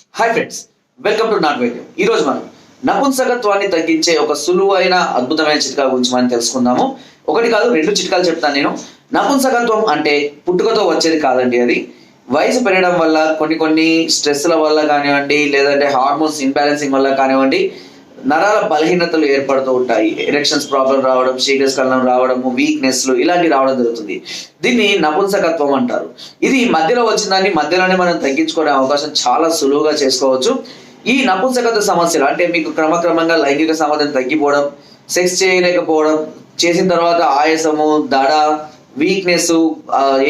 Hi friends welcome to నాట్ వైద్యం ఈరోజు మనం నపుంసకత్వాన్ని తగ్గించే ఒక సులువైన అద్భుతమైన చిట్కా గురించి మనం తెలుసుకుందాము. ఒకటి కాదు రెండు చిట్కాలు చెప్తాను నేను. నపుంసకత్వం అంటే పుట్టుకతో వచ్చేది కాదండి అది. వయసు పెరగడం వల్ల కొన్ని కొన్ని స్ట్రెస్ల వల్ల కానివ్వండి లేదంటే హార్మోన్స్ ఇన్బ్యాలెన్సింగ్ వల్ల కానివ్వండి నరాల బలహీనతలు ఏర్పడుతూ ఉంటాయి. ఎరెక్షన్స్ ప్రాబ్లం రావడం శీఘ్రస్కలనం రావడము వీక్నెస్లు ఇలాంటివి రావడం జరుగుతుంది. దీన్ని నపుంసకత్వం అంటారు. ఇది మధ్యలో వచ్చిన దాన్ని మధ్యలోనే మనం తగ్గించుకునే అవకాశం చాలా సులువుగా చేసుకోవచ్చు. ఈ నపుంసకత్వ సమస్యలు అంటే మీకు క్రమక్రమంగా లైంగిక సామర్థ్యం తగ్గిపోవడం సెక్స్ చేయలేకపోవడం చేసిన తర్వాత ఆయాసము దడ వీక్నెస్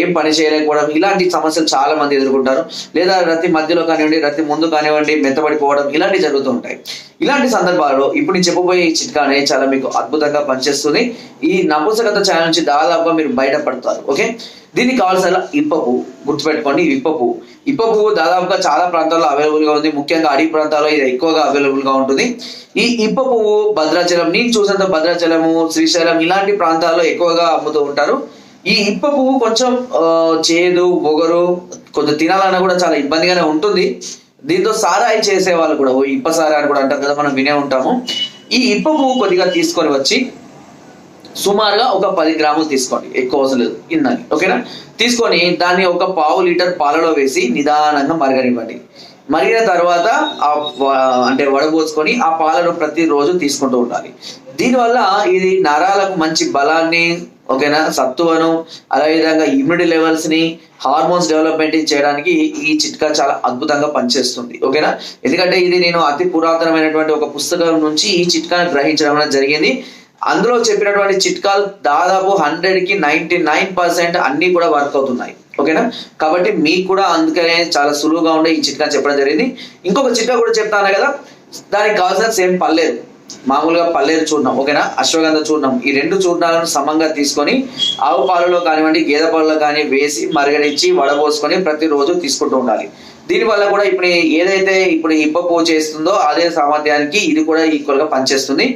ఏం పని చేయలేకపోవడం ఇలాంటి సమస్యలు చాలా మంది ఎదుర్కొంటారు. లేదా రతి మధ్యలో కానివ్వండి రతి ముందు కానివ్వండి మెత్తబడిపోవడం ఇలాంటివి జరుగుతూ ఉంటాయి. ఇలాంటి సందర్భాల్లో ఇప్పుడు నేను చెప్పబోయే ఈ చిట్కానే చాలా మీకు అద్భుతంగా పనిచేస్తుంది. ఈ నపుంసకత ఛానల్ నుంచి దాదాపుగా మీరు బయటపడతారు ఓకే? దీనికి కావాల్సిన ఇప్పపు గుర్తుపెట్టుకోండి ఇప్పపు. ఇప్పపు దాదాపుగా చాలా ప్రాంతాల్లో అవైలబుల్గా ఉంది. ముఖ్యంగా అడవి ప్రాంతాల్లో ఇది ఎక్కువగా అవైలబుల్గా ఉంటుంది. ఈ ఇప్ప పువ్వు భద్రాచలం నేను చూసినంత భద్రాచలము శ్రీశైలం ఇలాంటి ప్రాంతాల్లో ఎక్కువగా అమ్ముతూ ఉంటారు. ఈ ఇప్ప పువ్వు కొంచెం చేదు బొగరు కొంచెం తినాలన్నా కూడా చాలా ఇబ్బందిగానే ఉంటుంది. దీంతో సారాయి చేసే వాళ్ళు కూడా ఓ ఇప్ప సారా అని కూడా అంటారు కదా మనం వినే ఉంటాము. ఈ ఇప్ప పువ్వు కొద్దిగా తీసుకొని వచ్చి సుమారుగా ఒక పది గ్రాములు తీసుకోండి. ఎక్కువ అవసరం లేదు. ఇందని ఓకేనా? తీసుకొని దాన్ని ఒక పావు లీటర్ పాలలో వేసి నిదానంగా మరగనివ్వండి. మరిగిన తర్వాత ఆ వ- అంటే వడబోసుకొని ఆ పాలను ప్రతిరోజు తీసుకుంటూ ఉండాలి. దీనివల్ల ఇది నరాలకు మంచి బలాన్ని ఓకేనా? సత్తువను అదేవిధంగా ఇమ్యూనిటీ లెవెల్స్ని హార్మోన్స్ డెవలప్మెంట్ చేయడానికి ఈ చిట్కా చాలా అద్భుతంగా పనిచేస్తుంది. ఓకేనా? ఎందుకంటే ఇది నేను అతి పురాతనమైనటువంటి ఒక పుస్తకం నుంచి ఈ చిట్కాను గ్రహించడం అనేది జరిగింది. అందులో చెప్పినటువంటి చిట్కాలు దాదాపు హండ్రెడ్కి నైన్టీ నైన్ పర్సెంట్ అన్ని కూడా వర్క్ అవుతున్నాయి. ఓకేనా? కాబట్టి మీకు కూడా అందుకనే చాలా సులువుగా ఉండే ఈ చిట్కా చెప్పడం జరిగింది. ఇంకొక చిట్కా కూడా చెప్తాను కదా. దానికి కావాల్సిన సేమ్ పర్లేదు. మామూలుగా పల్లేరు చూర్ణం ఓకేనా? అశ్వగంధ చూర్ణం. ఈ రెండు చూర్ణాలను సమంగా తీసుకొని ఆవు పాలలో కానివ్వండి గేదె పాలలో కానీ వేసి మరగనిచ్చి వడబోసుకొని ప్రతిరోజు తీసుకుంటూ ఉండాలి. దీనివల్ల కూడా ఇప్పుడు ఏదైతే ఇప్పుడు ఇప్ప చేస్తుందో అదే సామర్థ్యానికి ఇది కూడా ఈక్వల్గా పనిచేస్తుంది.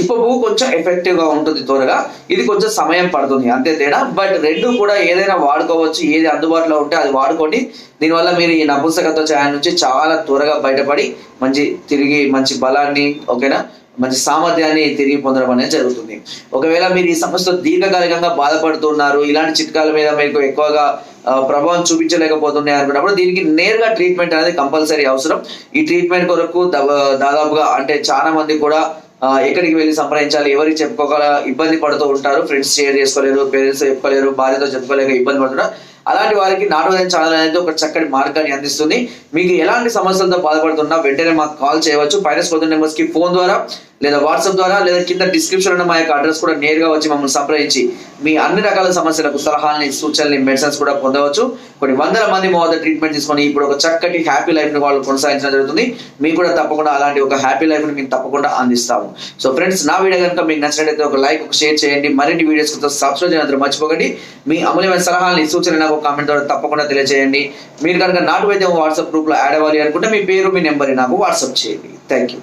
ఇప్ప కొంచెం ఎఫెక్టివ్గా ఉంటుంది త్వరగా. ఇది కొంచెం సమయం పడుతుంది అంతే తేడా. బట్ రెండు కూడా ఏదైనా వాడుకోవచ్చు ఏది అందుబాటులో ఉంటే అది వాడుకోండి. దీనివల్ల మీరు ఈ నపుంసకత్వ ఛాయ నుంచి చాలా త్వరగా బయటపడి మంచి తిరిగి మంచి బలాన్ని ఓకేనా? మంచి సామర్థ్యాన్ని తిరిగి పొందడం అనేది జరుగుతుంది. ఒకవేళ మీరు ఈ సమస్యతో దీర్ఘకాలికంగా బాధపడుతున్నారు ఇలాంటి చిట్కాల మీద మీకు ఎక్కువగా ప్రభావం చూపించలేకపోతున్నాయి అనుకున్నప్పుడు దీనికి నేరుగా ట్రీట్మెంట్ అనేది కంపల్సరీ అవసరం. ఈ ట్రీట్మెంట్ కొరకు దాదాపుగా అంటే చాలా మంది కూడా ఎక్కడికి వెళ్ళి సంప్రదించాలి ఎవరికి చెప్పుకోగల ఇబ్బంది పడుతూ ఉంటారు. ఫ్రెండ్స్ షేర్ చేసుకోలేరు పేరెంట్స్ చెప్పుకోలేరు భార్యతో చెప్పుకోలేక ఇబ్బంది పడుతున్నారు. అలాంటి వారికి నాటోదయం ఛానల్ అనేది ఒక చక్కటి మార్గాన్ని అందిస్తుంది. మీకు ఎలాంటి సమస్యలతో బాధపడుతున్నా వెంటనే మాకు కాల్ చేయవచ్చు. పైన స్కోదర్ నెంబర్స్కి ఫోన్ ద్వారా లేదా వాట్సాప్ ద్వారా లేదా కింద డిస్క్రిప్షన్ ఉన్న మా యొక్క అడ్రస్ కూడా నేరుగా వచ్చి మమ్మల్ని సంప్రదించి మీ అన్ని రకాల సమస్యలకు సలహాలని సూచనలు మెడిసిన్స్ కూడా పొందవచ్చు. కొన్ని వందల మంది మా వద్ద ట్రీట్మెంట్ తీసుకొని ఇప్పుడు ఒక చక్కటి హ్యాపీ లైఫ్ని వాళ్ళు కొనసాగించడం జరుగుతుంది. మీకు కూడా తప్పకుండా అలాంటి ఒక హ్యాపీ లైఫ్ని మేము తప్పకుండా అందిస్తాము. సో ఫ్రెండ్స్ నా వీడియో కనుక మీకు నచ్చినట్లయితే ఒక లైక్ ఒక షేర్ చేయండి. మరిన్ని వీడియోస్ కోసం సబ్స్క్రైబ్ చేయడం మర్చిపోకండి. మీ అమూల్యమైన సలహాలని సూచనలు నాకు కామెంట్ ద్వారా తప్పకుండా తెలియజేయండి మీరు కనుక నాటు వైద్యం వాట్సాప్ గ్రూప్లో యాడ్ అవ్వాలి అనుకుంటే మీ పేరు మీ నెంబర్ నాకు వాట్సాప్ చేయండి. Thank you